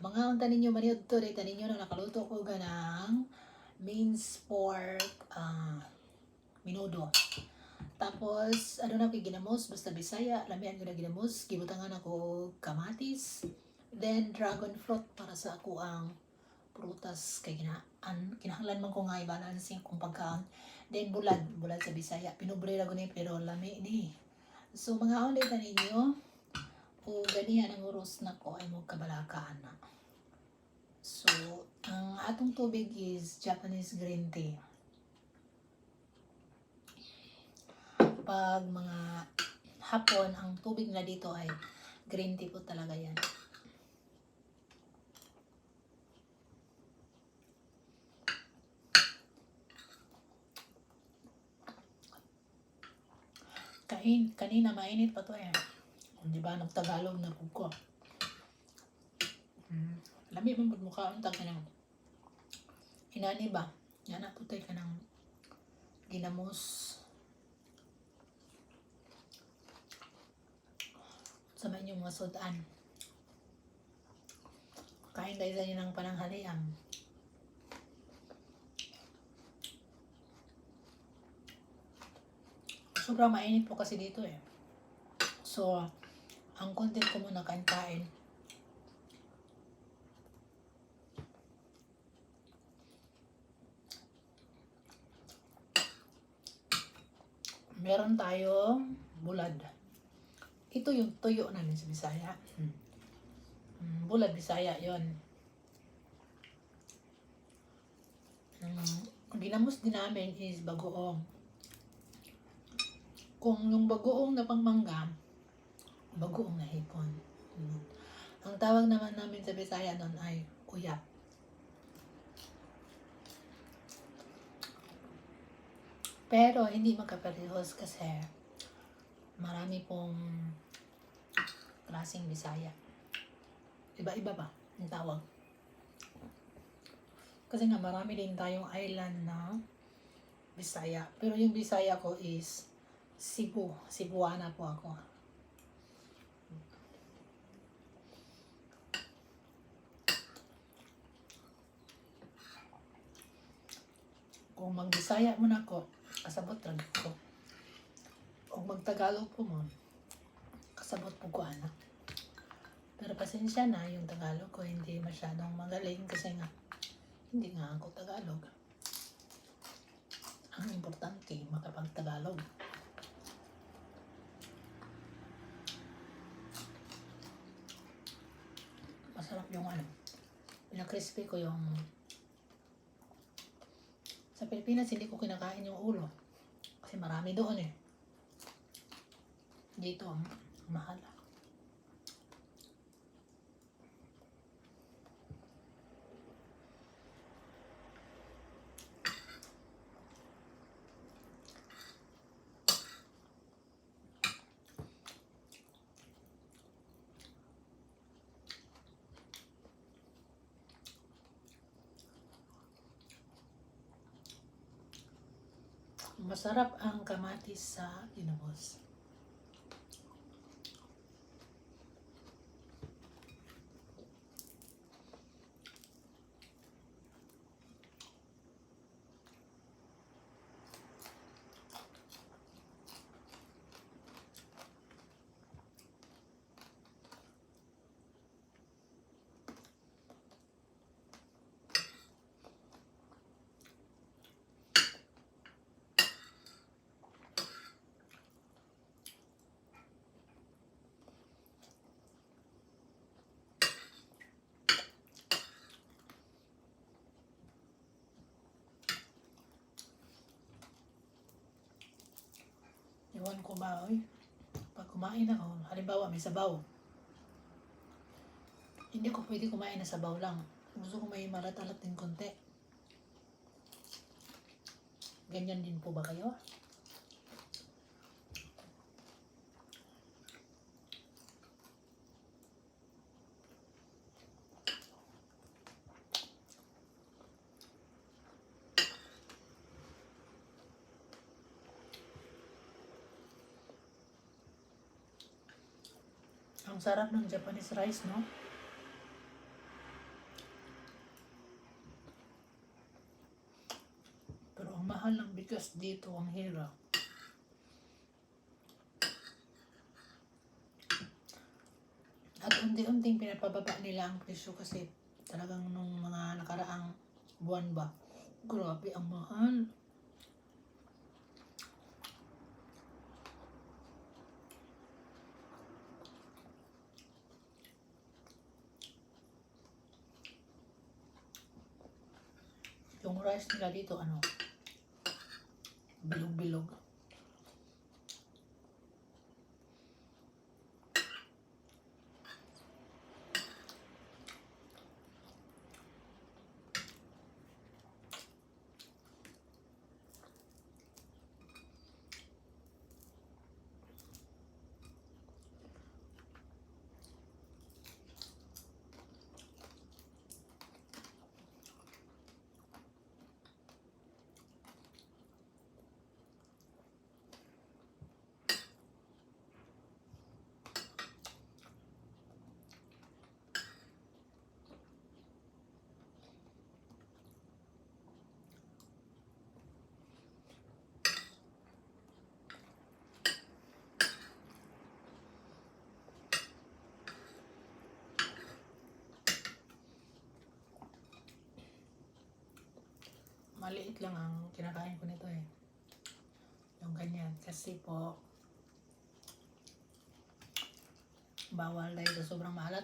Mga unta ninyo maniud to, dito ninyo na nakaluto ko ganang minced pork ah minudo. Tapos, ano na ko ginamos, basta bisaya, lamian ko na ginamos, gibutangan ako kamatis, then dragon fruit para sa ako ang prutas kay gina an, kinahanglan man ko nga i-balancing kung pagkaon. Then bulad, bulad sa bisaya, pinubre ra ko ni pero lami ni. So mga onday ta ninyo, o ganihan ang uros na ko ay mo kabalakaan na. So, ang atong tubig is Japanese green tea. Pag mga hapon, ang tubig na dito ay green tea po talaga yan. Kain, kanina mainit pa to eh. Di ba, nagtagalog na po ko. Mm. Lami mo magmukha ang taga ng inani ba? Yan na putay ka ng ginamos. Sa man yung mga sudan. Kain tayo sa ng pananghalian. Sobrang mainit po kasi dito eh. So, ang content ko muna kain-kain. Meron tayong bulad. Ito yung tuyo namin sa Bisaya. Hmm. Hmm, Bulad Bisaya yon. Ang ginamos din namin is bagoong. Kung yung bagoong na pangmangga, bagoong na hipon. Hmm. Ang tawag naman namin sa Bisaya doon ay uyap. Pero hindi magkaparehos kasi marami pong klaseng Bisaya. Iba-iba ba ang tawag? Kasi nga marami din tayong island na Bisaya. Pero yung Bisaya ko is Cebu. Cebuana po ako. Kung mag-Bisaya mo na ko, kasabot lang ko. Kung mag-Tagalog po mo, kasabot po ko anak. Pero pasensya na, yung Tagalog ko hindi masyadong magaling kasi nga, hindi nga ako Tagalog. Ang importante, makapag-Tagalog. Masarap yung ano, pina-crispy ko yung sa Pilipinas, hindi ko kinakain yung ulo. Kasi marami doon eh. Dito, mahal. Masarap ang kamatis sa ginamos. Oy? Pag kumain ako, halimbawa may sabaw. Hindi ko pwede kumain na sabaw lang. Gusto ko may malat-alat din konti. Ganyan din po ba kayo? Ang sarap ng Japanese rice, no? Pero ang mahal ng bigas dito, ang hirap. At unti-unting pinapababa nila ang presyo kasi talagang nung mga nakaraang buwan ba, grabe ang mahal. Rice nila dito, ano, bilog-bilog. Maliit lang ang kinakain ko nito eh. Yung ganyan. Kasi po, bawal dahil sa sobrang maalat.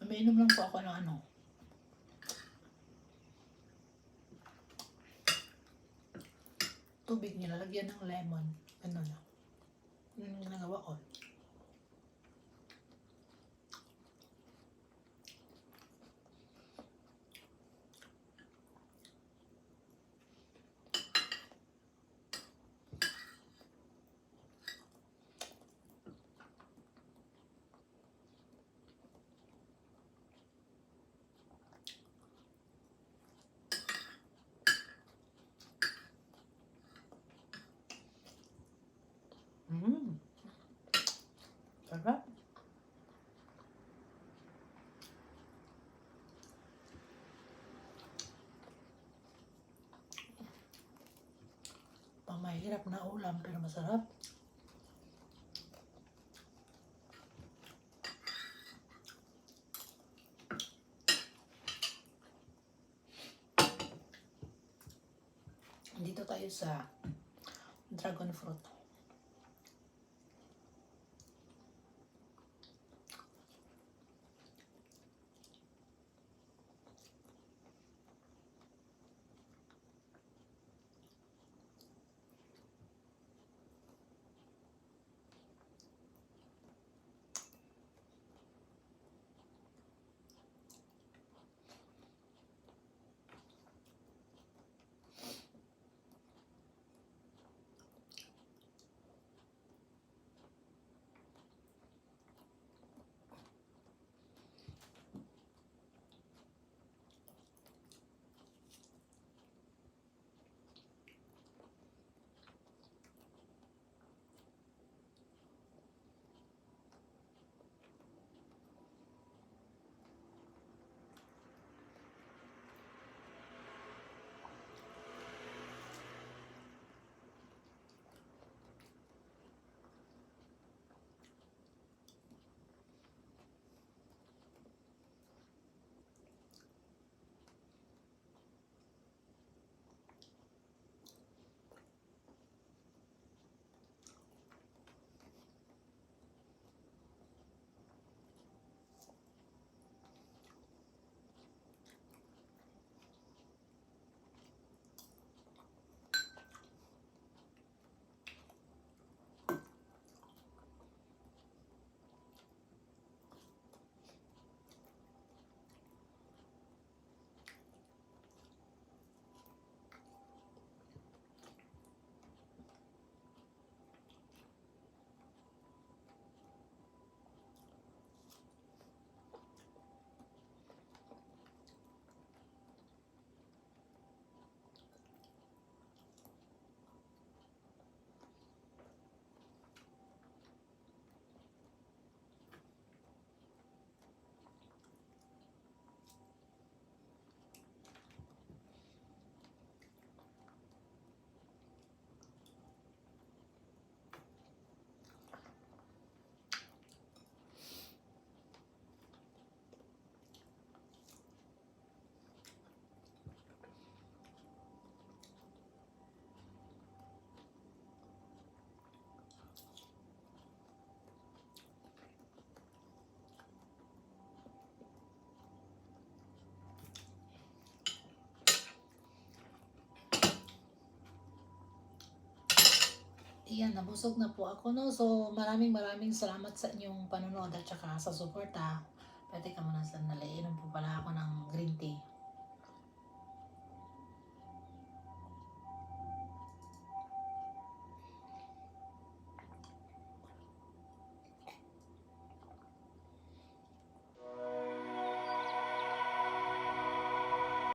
Umiinom lang po ako ng ano. Tubig nilalagyan ng lemon. Ano na. Yun yung ginagawa ko. Mm. Sarap. Pang mahirap na ulam pero masarap. Dito tayo sa dragon fruit. Iyan, nabusog na po ako, no? So, maraming maraming salamat sa inyong panonood at saka sa suporta. Pwede ka muna sandali. Inom po pala ako ng green tea.